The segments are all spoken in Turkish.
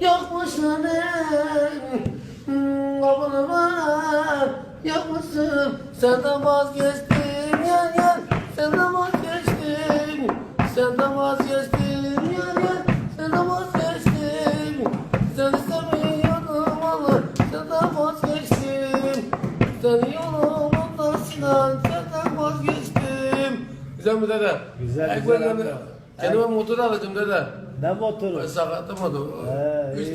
Yakmışsın Aman aman Yakmışsın Senden vazgeçtim. Yan yan. Senden vazgeçtim. Senden vazgeçtim. Yan yan. Senden vazgeçtim. Seni sevmiyordum Allah Senden vazgeçtim. Seni yolumdan Sinan. Senden vazgeçtim. Güzel mi dede? Güzel, güzel. Kendime motor alacağım dede. Ne Ben motoru? sakatlamadım. He, Üç iyi.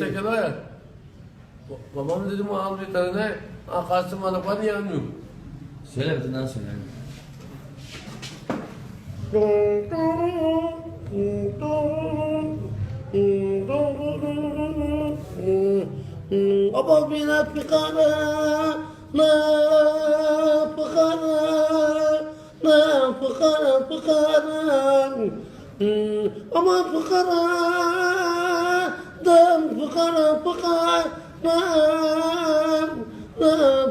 Babam dedim al bir tane. Arkası bana bana yanmıyor. Söyle bir daha söyle. Abal bina pekara, la pekara, la pekara pekara. Aman pekara, dam pekara pekara, la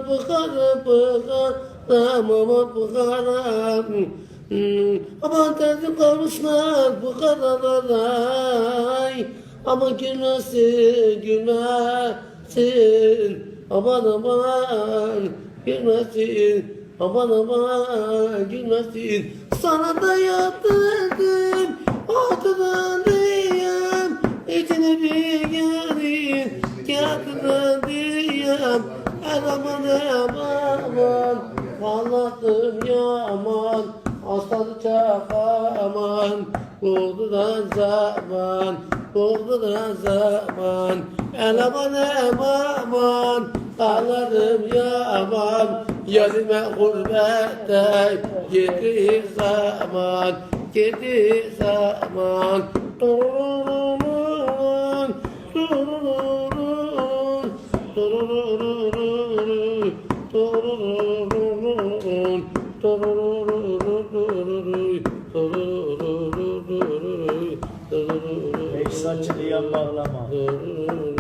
pekara pekara, mama pekara. Aman terzi kavuşlar bu kadar Aman gülmesin, gülmesin Aman aman gülmesin Aman aman gülmesin Sana da yatırdım Ortadan diyem İçine bir göreyim Kağıtından diyem Her aman aman Vallahtım yaman Aslanı çakaman Bulduran zaman Bulduran zaman. El aman aman Ağlarım yaman Yerime gurbette Gitti zaman Gitti zaman Dururun Dururun Dururun Dururun Beş saçını yan bağlama. Yüce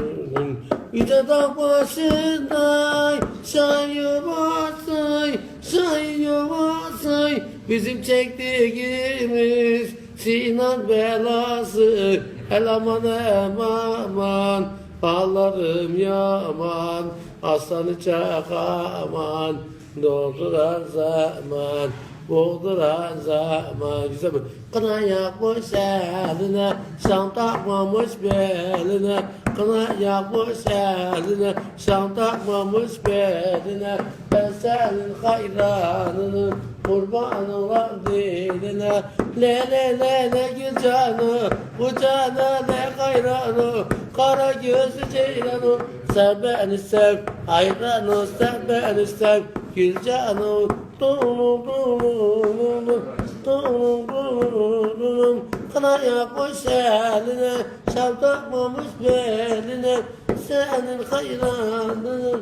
dağ başında sayımasay, sayımasay Bizim çektiğimiz Sinan belası El aman aman Ballarım yaman Aslanı çakaman Dolduran zaman Dolduran zaman. Güzel mi? Kına yakmış eline Şam takmamış beline Kına yakmış eline Şam takmamış beline. Ben senin hayranının Kurban olan diline. Le le le le gül canı Bu cana ne hayranı. Kara gözlü ceylanı Sen beni sev. Hayranı sen beni sev. Gül canı Dunu dunu dunu dunu Kına yakmış eline Şam takmamış beline Senin hayranın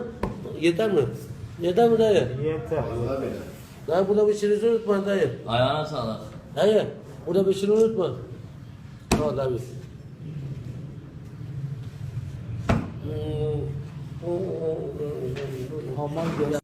Yeter mi? Yeter mi dayı? Yeter. Dayı burada bir şey unutma dayı. Ayağına sağlık. Dayı burada bir şey unutma. Tamam dayı. Hmm. Aman.